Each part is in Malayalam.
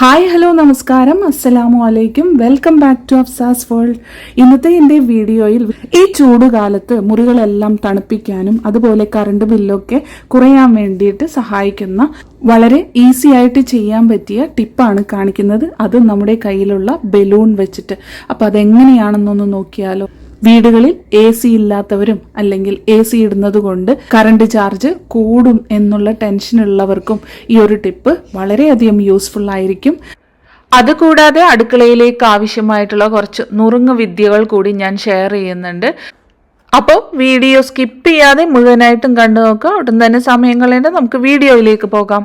ഹായ് ഹലോ നമസ്കാരം. അസ്സലാമു അലൈക്കും. Welcome back to Afsa's world ഇന്നത്തെ എന്റെ വീഡിയോയിൽ ഈ ചൂടുകാലത്ത് മുറികളെല്ലാം തണുപ്പിക്കാനും അതുപോലെ കറണ്ട് ബില്ലൊക്കെ കുറയാൻ വേണ്ടിയിട്ട് സഹായിക്കുന്ന വളരെ ഈസി ആയിട്ട് ചെയ്യാൻ പറ്റിയ ടിപ്പാണ് കാണിക്കുന്നത്. അത് നമ്മുടെ കയ്യിലുള്ള ബലൂൺ വെച്ചിട്ട്. അപ്പം അതെങ്ങനെയാണെന്നൊന്ന് നോക്കിയാലോ. വീടുകളിൽ എ സി ഇല്ലാത്തവരും അല്ലെങ്കിൽ എ സി ഇടുന്നത് കൊണ്ട് കറണ്ട് ചാർജ് കൂടും എന്നുള്ള ടെൻഷൻ ഉള്ളവർക്കും ഈ ഒരു ടിപ്പ് വളരെയധികം യൂസ്ഫുൾ ആയിരിക്കും. അതുകൂടാതെ അടുക്കളയിലേക്ക് ആവശ്യമായിട്ടുള്ള കുറച്ച് നുറുങ്ങ് വിദ്യകൾ കൂടി ഞാൻ ഷെയർ ചെയ്യുന്നുണ്ട്. അപ്പോൾ വീഡിയോ സ്കിപ്പ് ചെയ്യാതെ മുഴുവനായിട്ടും കണ്ടു നോക്കുക. ഉടൻ തന്നെ സമയം കളയേണ്ട. നമുക്ക് വീഡിയോയിലേക്ക് പോകാം.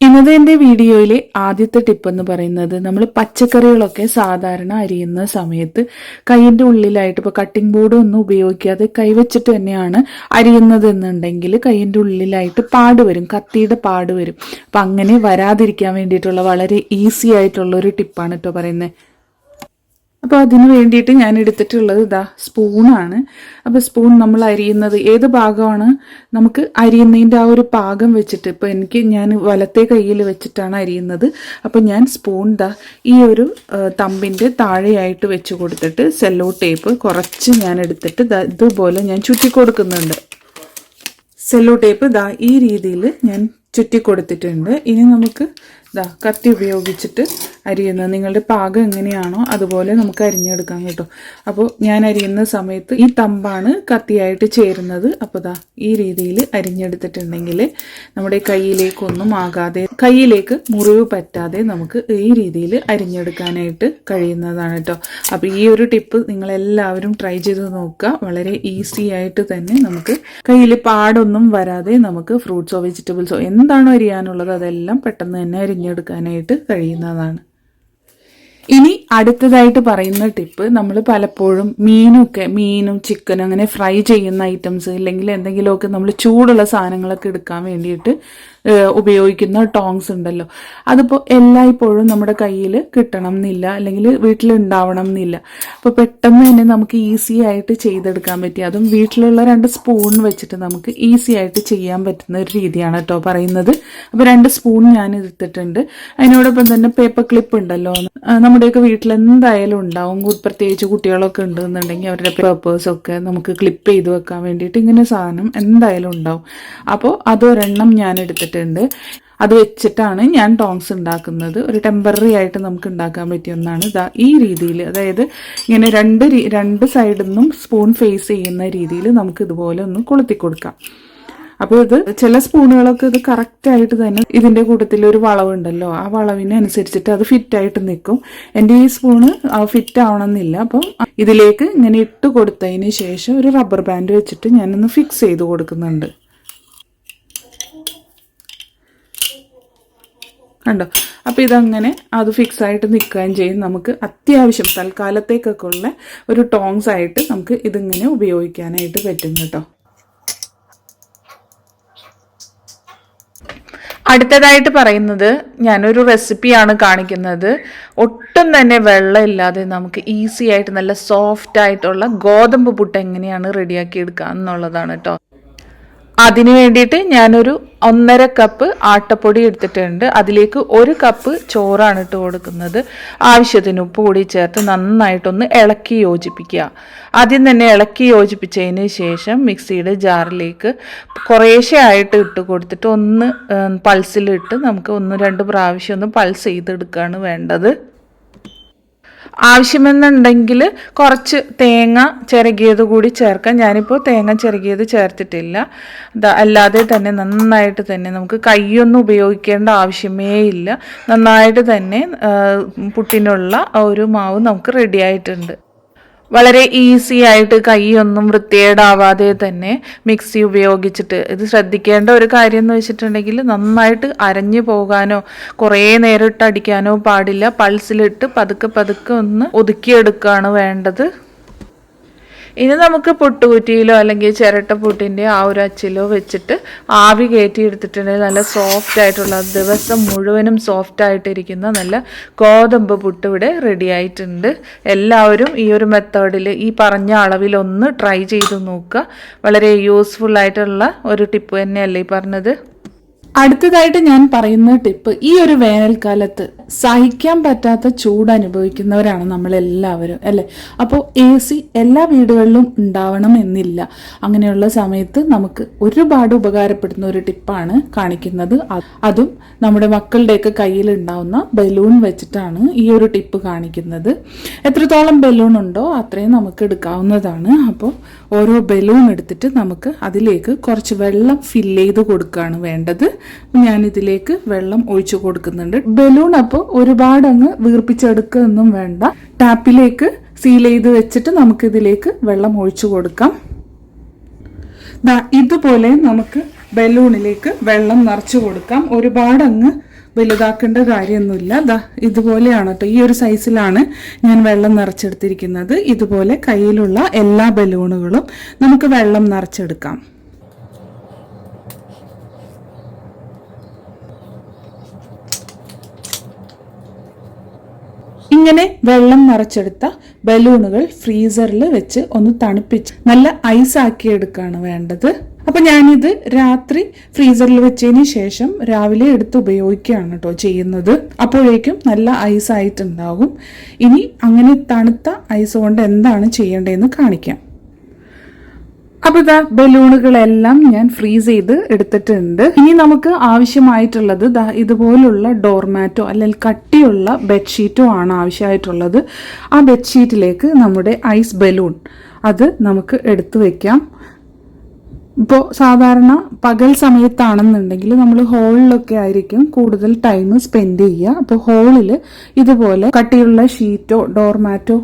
ഇന്നത്തെ എന്റെ വീഡിയോയിലെ ആദ്യത്തെ ടിപ്പ് എന്ന് പറയുന്നത് നമ്മൾ പച്ചക്കറികളൊക്കെ സാധാരണ അരിയുന്ന സമയത്ത് കൈയിന്റെ ഉള്ളിലായിട്ട് ഇപ്പോൾ കട്ടിംഗ് ബോർഡ് ഒന്നും ഉപയോഗിക്കാതെ കൈവച്ചിട്ട് തന്നെയാണ് അരിയുന്നത് എന്നുണ്ടെങ്കിൽ കൈയിന്റെ ഉള്ളിലായിട്ട് പാട് വരും കത്തിയുടെ പാട് വരും. അപ്പം അങ്ങനെ വരാതിരിക്കാൻ വേണ്ടിയിട്ടുള്ള വളരെ ഈസി ആയിട്ടുള്ള ഒരു ടിപ്പാണ് കേട്ടോ പറയുന്നത് അപ്പോൾ അതിന് വേണ്ടിയിട്ട് ഞാൻ എടുത്തിട്ടുള്ളത് ഇതാ സ്പൂണാണ്. അപ്പോൾ സ്പൂൺ നമ്മൾ അരിയുന്നത് ഏത് ഭാഗമാണ്? നമുക്ക് അരിയുന്നതിന്റെ ആ ഒരു പാകം വെച്ചിട്ട് ഇപ്പോൾ എനിക്ക് ഞാൻ വലത്തെ കയ്യിൽ വെച്ചിട്ടാണ് അരിയുന്നത്. അപ്പോൾ ഞാൻ സ്പൂൺ ദാ ഈ ഒരു തമ്പിന്റെ താഴെയായിട്ട് വെച്ച് കൊടുത്തിട്ട് സെല്ലോ ടേപ്പ് കുറച്ച് ഞാൻ എടുത്തിട്ട് ഇതുപോലെ ഞാൻ ചുറ്റി കൊടുക്കുന്നുണ്ട്. സെല്ലോ ടേപ്പ് ദാ ഈ രീതിയിൽ ഞാൻ ചുറ്റി കൊടുത്തിട്ടുണ്ട്. ഇനി നമുക്ക് ദാ കത്തി ഉപയോഗിച്ചിട്ട് അരിയുന്നത് നിങ്ങളുടെ പാകം എങ്ങനെയാണോ അതുപോലെ നമുക്ക് അരിഞ്ഞെടുക്കാം കേട്ടോ. അപ്പോൾ ഞാൻ അരിയുന്ന സമയത്ത് ഈ തമ്പാണ് കത്തിയായിട്ട് ചേരുന്നത്. അപ്പോൾ ദാ ഈ രീതിയിൽ അരിഞ്ഞെടുത്തിട്ടുണ്ടെങ്കിൽ നമ്മുടെ കയ്യിലേക്കൊന്നും ആകാതെ കയ്യിലേക്ക് മുറിവ് പറ്റാതെ നമുക്ക് ഈ രീതിയിൽ അരിഞ്ഞെടുക്കാനായിട്ട് കഴിയുന്നതാണ് കേട്ടോ. അപ്പോൾ ഈ ഒരു ടിപ്പ് നിങ്ങളെല്ലാവരും ട്രൈ ചെയ്ത് നോക്കുക. വളരെ ഈസി ആയിട്ട് തന്നെ നമുക്ക് കയ്യിൽ പാടൊന്നും വരാതെ നമുക്ക് ഫ്രൂട്ട്സോ വെജിറ്റബിൾസോ എന്താണോ അരിയാനുള്ളത് അതെല്ലാം പെട്ടെന്ന് തന്നെ അരിഞ്ഞെടുക്കാനായിട്ട് കഴിയുന്നതാണ്. ഇനി അടുത്തതായിട്ട് പറയുന്ന ടിപ്പ് നമ്മൾ പലപ്പോഴും മീനൊക്കെ മീനും ചിക്കനും അങ്ങനെ ഫ്രൈ ചെയ്യുന്ന ഐറ്റംസ് ഇല്ലെങ്കിൽ എന്തെങ്കിലുമൊക്കെ നമ്മൾ ചൂടുള്ള സാധനങ്ങളൊക്കെ എടുക്കാൻ വേണ്ടിയിട്ട് ഉപയോഗിക്കുന്ന ടോങ്സ് ഉണ്ടല്ലോ. അതിപ്പോൾ എല്ലായ്പ്പോഴും നമ്മുടെ കയ്യിൽ കിട്ടണം എന്നില്ല അല്ലെങ്കിൽ വീട്ടിലുണ്ടാവണം എന്നില്ല. അപ്പോൾ പെട്ടെന്ന് തന്നെ നമുക്ക് ഈസി ആയിട്ട് ചെയ്തെടുക്കാൻ പറ്റി. അതും വീട്ടിലുള്ള രണ്ട് സ്പൂൺ വെച്ചിട്ട് നമുക്ക് ഈസി ആയിട്ട് ചെയ്യാൻ പറ്റുന്ന ഒരു രീതിയാണ് കേട്ടോ പറയുന്നത്. അപ്പോൾ രണ്ട് സ്പൂൺ ഞാൻ എടുത്തിട്ടുണ്ട്. അതിനോടൊപ്പം തന്നെ പേപ്പർ ക്ലിപ്പ് ഉണ്ടല്ലോ. നമ്മുടെയൊക്കെ വീട്ടിൽ എന്തായാലും ഉണ്ടാവും. പ്രത്യേകിച്ച് കുട്ടികളൊക്കെ ഉണ്ടെന്നുണ്ടെങ്കിൽ അവരുടെ പേപ്പേഴ്സ് ഒക്കെ നമുക്ക് ക്ലിപ്പ് ചെയ്ത് വെക്കാൻ വേണ്ടിയിട്ട് ഇങ്ങനെ സാധനം എന്തായാലും ഉണ്ടാവും. അപ്പോൾ അതൊരെണ്ണം ഞാൻ എടുത്തിട്ടുണ്ട് അത് വെച്ചിട്ടാണ് ഞാൻ ടോങ്സ് ഉണ്ടാക്കുന്നത്. ഒരു ടെമ്പററി ആയിട്ട് നമുക്ക് ഉണ്ടാക്കാൻ പറ്റിയ ഒന്നാണ് ഇതാ ഈ രീതിയിൽ അതായത് ഇങ്ങനെ രണ്ട് രണ്ട് സൈഡിൽ നിന്നും സ്പൂൺ ഫേസ് ചെയ്യുന്ന രീതിയിൽ നമുക്ക് ഇതുപോലെ ഒന്ന് കൊളുത്തി കൊടുക്കാം. അപ്പോൾ ഇത് ചില സ്പൂണുകളൊക്കെ ഇത് കറക്റ്റായിട്ട് തന്നെ ഇതിന്റെ കൂട്ടത്തിൽ ഒരു വളവുണ്ടല്ലോ. ആ വളവിനനുസരിച്ചിട്ട് അത് ഫിറ്റായിട്ട് നിൽക്കും. എന്റെ ഈ സ്പൂണ് ഫിറ്റ് ആവണമെന്നില്ല. അപ്പം ഇതിലേക്ക് ഇങ്ങനെ ഇട്ട് കൊടുത്തതിന് ശേഷം ഒരു റബ്ബർ ബാൻഡ് വെച്ചിട്ട് ഞാനൊന്ന് ഫിക്സ് ചെയ്ത് കൊടുക്കുന്നുണ്ട്. കണ്ടോ? അപ്പോൾ ഇതങ്ങനെ അത് ഫിക്സ് ആയിട്ട് നിൽക്കുകയും ചെയ്യും. നമുക്ക് അത്യാവശ്യം തൽക്കാലത്തേക്കൊക്കെ ഉള്ള ഒരു ടോങ്സ് ആയിട്ട് നമുക്ക് ഇതിങ്ങനെ ഉപയോഗിക്കാനായിട്ട് പറ്റും കേട്ടോ. അടുത്തതായിട്ട് പറയുന്നത് ഞാനൊരു റെസിപ്പിയാണ് കാണിക്കുന്നത്. ഒട്ടും തന്നെ വെള്ളമില്ലാതെ നമുക്ക് ഈസി ആയിട്ട് നല്ല സോഫ്റ്റ് ആയിട്ടുള്ള ഗോതമ്പ് പുട്ട് എങ്ങനെയാണ് റെഡിയാക്കി എടുക്കുക എന്നുള്ളതാണ് കേട്ടോ. അതിന് വേണ്ടിയിട്ട് ഞാനൊരു ഒന്നര കപ്പ് ആട്ടപ്പൊടി എടുത്തിട്ടുണ്ട്. അതിലേക്ക് ഒരു കപ്പ് ചോറാണ് ഇട്ട് കൊടുക്കുന്നത്. ആവശ്യത്തിന് ഉപ്പ് കൂടി ചേർത്ത് നന്നായിട്ടൊന്ന് ഇളക്കി യോജിപ്പിക്കുക. ആദ്യം തന്നെ ഇളക്കി യോജിപ്പിച്ചതിന് ശേഷം മിക്സിയുടെ ജാറിലേക്ക് കുറേശ്ശെ ആയിട്ട് ഇട്ട് കൊടുത്തിട്ട് ഒന്ന് പൾസിലിട്ട് നമുക്ക് ഒന്ന് രണ്ട് പ്രാവശ്യം ഒന്ന് പൾസ് ചെയ്തെടുക്കുകയാണ് വേണ്ടത്. ആവശ്യമെന്നുണ്ടെങ്കിൽ കുറച്ച് തേങ്ങ ചിരകിയത് കൂടി ചേർക്കാം. ഞാനിപ്പോൾ തേങ്ങ ചിരകിയത് ചേർത്തിട്ടില്ല. അല്ലാതെ തന്നെ നന്നായിട്ട് തന്നെ നമുക്ക് കൈയൊന്നും ഉപയോഗിക്കേണ്ട ആവശ്യമേ ഇല്ല. നന്നായിട്ട് തന്നെ പുട്ടിനുള്ള ഒരു മാവ് നമുക്ക് റെഡി ആയിട്ടുണ്ട്. വളരെ ഈസി ആയിട്ട് കൈയൊന്നും വൃത്തികേടാവാതെ തന്നെ മിക്സി ഉപയോഗിച്ചിട്ട് ഇത് ശ്രദ്ധിക്കേണ്ട ഒരു കാര്യം എന്ന് വെച്ചിട്ടുണ്ടെങ്കിൽ നന്നായിട്ട് അരഞ്ഞു പോകാനോ കുറേ നേരം ഇട്ട് അടിക്കാനോ പാടില്ല. പൾസിലിട്ട് പതുക്കെ പതുക്കെ ഒന്ന് ഒതുക്കിയെടുക്കുകയാണ് വേണ്ടത്. ഇനി നമുക്ക് പുട്ടുകുറ്റിയിലോ അല്ലെങ്കിൽ ചിരട്ട ചിരട്ടപ്പുട്ടിന്റെ ആ ഒരു അച്ചിലോ വെച്ചിട്ട് ആവി കയറ്റി എടുത്തിട്ടുണ്ടെങ്കിൽ നല്ല സോഫ്റ്റ് ആയിട്ടുള്ള ദിവസം മുഴുവനും സോഫ്റ്റ് ആയിട്ടിരിക്കുന്ന നല്ല ഗോതമ്പ് പുട്ട് ഇവിടെ റെഡി ആയിട്ടുണ്ട്. എല്ലാവരും ഈ ഒരു മെത്തേഡിൽ ഈ പറഞ്ഞ അളവിലൊന്ന് ട്രൈ ചെയ്ത് നോക്കുക. വളരെ യൂസ്ഫുൾ ആയിട്ടുള്ള ഒരു ടിപ്പ് തന്നെയല്ലേ ഈ പറഞ്ഞത്? അടുത്തതായിട്ട് ഞാൻ പറയുന്ന ടിപ്പ് ഈ ഒരു വേനൽക്കാലത്ത് സഹിക്കാൻ പറ്റാത്ത ചൂട് അനുഭവിക്കുന്നവരാണ് നമ്മളെല്ലാവരും അല്ലെ? അപ്പോൾ എ സി എല്ലാ വീടുകളിലും ഉണ്ടാവണം എന്നില്ല. അങ്ങനെയുള്ള സമയത്ത് നമുക്ക് ഒരുപാട് ഉപകാരപ്പെടുന്ന ഒരു ടിപ്പാണ് കാണിക്കുന്നത്. അതും നമ്മുടെ മക്കളുടെയൊക്കെ കയ്യിൽ ഉണ്ടാവുന്ന ബലൂൺ വെച്ചിട്ടാണ് ഈ ഒരു ടിപ്പ് കാണിക്കുന്നത്. എത്രത്തോളം ബലൂൺ ഉണ്ടോ അത്രയും നമുക്ക് എടുക്കാവുന്നതാണ്. അപ്പോൾ ഓരോ ബലൂൺ എടുത്തിട്ട് നമുക്ക് അതിലേക്ക് കുറച്ച് വെള്ളം ഫില്ല് ചെയ്ത് കൊടുക്കുകയാണ് വേണ്ടത്. ഞാൻ ഇതിലേക്ക് വെള്ളം ഒഴിച്ചു കൊടുക്കുന്നുണ്ട്. ബലൂൺ അപ്പോൾ ഒരുപാട് അങ്ങ് വീർപ്പിച്ചെടുക്കുകയൊന്നും വേണ്ട. ടാപ്പിലേക്ക് സീൽ ചെയ്ത് വെച്ചിട്ട് നമുക്കിതിലേക്ക് വെള്ളം ഒഴിച്ചു കൊടുക്കാം. ഇതുപോലെ നമുക്ക് ബലൂണിലേക്ക് വെള്ളം നിറച്ചു കൊടുക്കാം. ഒരുപാട് അങ്ങ് വലുതാക്കേണ്ട കാര്യമൊന്നുമില്ല. ദാ ഇതുപോലെയാണ് കേട്ടോ ഈ ഒരു സൈസിലാണ് ഞാൻ വെള്ളം നിറച്ചെടുത്തിരിക്കുന്നത്. ഇതുപോലെ കയ്യിലുള്ള എല്ലാ ബലൂണുകളും നമുക്ക് വെള്ളം നിറച്ചെടുക്കാം. ഇങ്ങനെ വെള്ളം നിറച്ചെടുത്ത ബലൂണുകൾ ഫ്രീസറിൽ വെച്ച് ഒന്ന് തണുപ്പിച്ച് നല്ല ഐസ് ആക്കി എടുക്കുകയാണ് വേണ്ടത്. അപ്പം ഞാനിത് രാത്രി ഫ്രീസറിൽ വെച്ചതിന് ശേഷം രാവിലെ എടുത്ത് ഉപയോഗിക്കുകയാണ് കേട്ടോ ചെയ്യുന്നത്. അപ്പോഴേക്കും നല്ല ഐസ് ആയിട്ടുണ്ടാകും. ഇനി അങ്ങനെ തണുത്ത ഐസ് കൊണ്ട് എന്താണ് ചെയ്യേണ്ടതെന്ന് കാണിക്കാം. അപ്പൊ ഇതാ ബലൂണുകളെല്ലാം ഞാൻ ഫ്രീസ് ചെയ്ത് എടുത്തിട്ടുണ്ട്. ഇനി നമുക്ക് ആവശ്യമായിട്ടുള്ളത് ഇതുപോലുള്ള ഡോർമാറ്റോ അല്ലെങ്കിൽ കട്ടിയുള്ള ബെഡ്ഷീറ്റോ ആണ് ആവശ്യമായിട്ടുള്ളത്. ആ ബെഡ്ഷീറ്റിലേക്ക് നമ്മുടെ ഐസ് ബലൂൺ അത് നമുക്ക് എടുത്തു വെക്കാം. ഇപ്പോൾ സാധാരണ പകൽ സമയത്താണെന്നുണ്ടെങ്കിൽ നമ്മൾ ഹോളിലൊക്കെ ആയിരിക്കും കൂടുതൽ ടൈം സ്പെൻഡ് ചെയ്യുക. അപ്പോൾ ഹോളിൽ ഇതുപോലെ കട്ടിയുള്ള ഷീറ്റോ ഡോർമാറ്റോ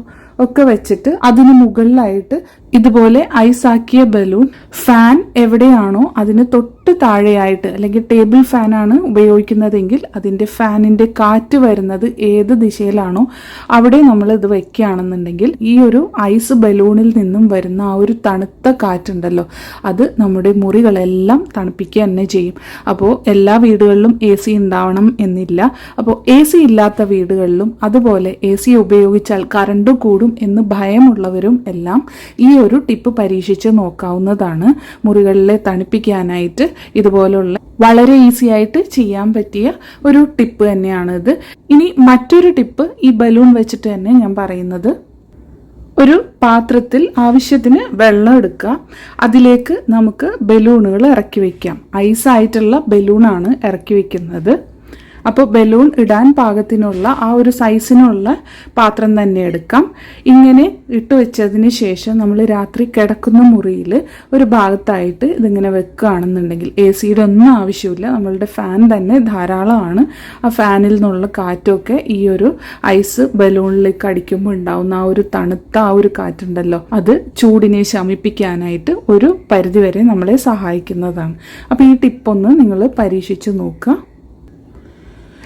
ഒക്കെ വെച്ചിട്ട് അതിന് മുകളിലായിട്ട് ഇതുപോലെ ഐസാക്കിയ ബലൂൺ ഫാൻ എവിടെയാണോ അതിന് തൊട്ട് താഴെയായിട്ട് അല്ലെങ്കിൽ ടേബിൾ ഫാനാണ് ഉപയോഗിക്കുന്നതെങ്കിൽ അതിന്റെ ഫാനിന്റെ കാറ്റ് വരുന്നത് ഏത് ദിശയിലാണോ അവിടെ നമ്മൾ ഇത് വെക്കുകയാണെന്നുണ്ടെങ്കിൽ ഈ ഒരു ഐസ് ബലൂണിൽ നിന്നും വരുന്ന ആ ഒരു തണുത്ത കാറ്റുണ്ടല്ലോ അത് നമ്മുടെ മുറികളെല്ലാം തണുപ്പിക്കുക തന്നെ ചെയ്യും. അപ്പോൾ എല്ലാ വീടുകളിലും എ സി ഉണ്ടാവണം എന്നില്ല. അപ്പോൾ എ സി ഇല്ലാത്ത വീടുകളിലും അതുപോലെ എ സി ഉപയോഗിച്ചാൽ കറണ്ട് കൂടും എന്ന് ഭയമുള്ളവരും എല്ലാം ഈ ഒരു ടിപ്പ് പരീക്ഷിച്ച് നോക്കാവുന്നതാണ്. മുറികളിലെ തണുപ്പിക്കാനായിട്ട് ഇതുപോലുള്ള വളരെ ഈസി ആയിട്ട് ചെയ്യാൻ പറ്റിയ ഒരു ടിപ്പ് തന്നെയാണ് ഇത് ഇനി മറ്റൊരു ടിപ്പ് ഈ ബലൂൺ വെച്ചിട്ട് തന്നെ ഞാൻ പറയുന്നത്. ഒരു പാത്രത്തിൽ ആവശ്യത്തിന് വെള്ളം എടുക്കുക. അതിലേക്ക് നമുക്ക് ബലൂണുകൾ ഇറക്കി വയ്ക്കാം ഐസായിട്ടുള്ള ബലൂണാണ് ഇറക്കി വെക്കുന്നത്. അപ്പോൾ ബലൂൺ ഇടാൻ പാകത്തിനുള്ള ആ ഒരു സൈസിനുള്ള പാത്രം തന്നെ എടുക്കാം. ഇങ്ങനെ ഇട്ട് വെച്ചതിന് ശേഷം നമ്മൾ രാത്രി കിടക്കുന്ന മുറിയിൽ ഒരു ഭാഗത്തായിട്ട് ഇതിങ്ങനെ വെക്കുകയാണെന്നുണ്ടെങ്കിൽ എ സിയുടെ ഒന്നും ആവശ്യമില്ല. നമ്മളുടെ ഫാൻ തന്നെ ധാരാളമാണ്. ആ ഫാനിൽ നിന്നുള്ള കാറ്റൊക്കെ ഈ ഒരു ഐസ് ബലൂണിലേക്ക് അടിക്കുമ്പോൾ ഉണ്ടാവുന്ന ആ ഒരു തണുത്ത ആ ഒരു കാറ്റുണ്ടല്ലോ അത് ചൂടിനെ ശമിപ്പിക്കാനായിട്ട് ഒരു പരിധിവരെ നമ്മളെ സഹായിക്കുന്നതാണ്. അപ്പോൾ ഈ ടിപ്പൊന്ന് നിങ്ങൾ പരീക്ഷിച്ച് നോക്കുക.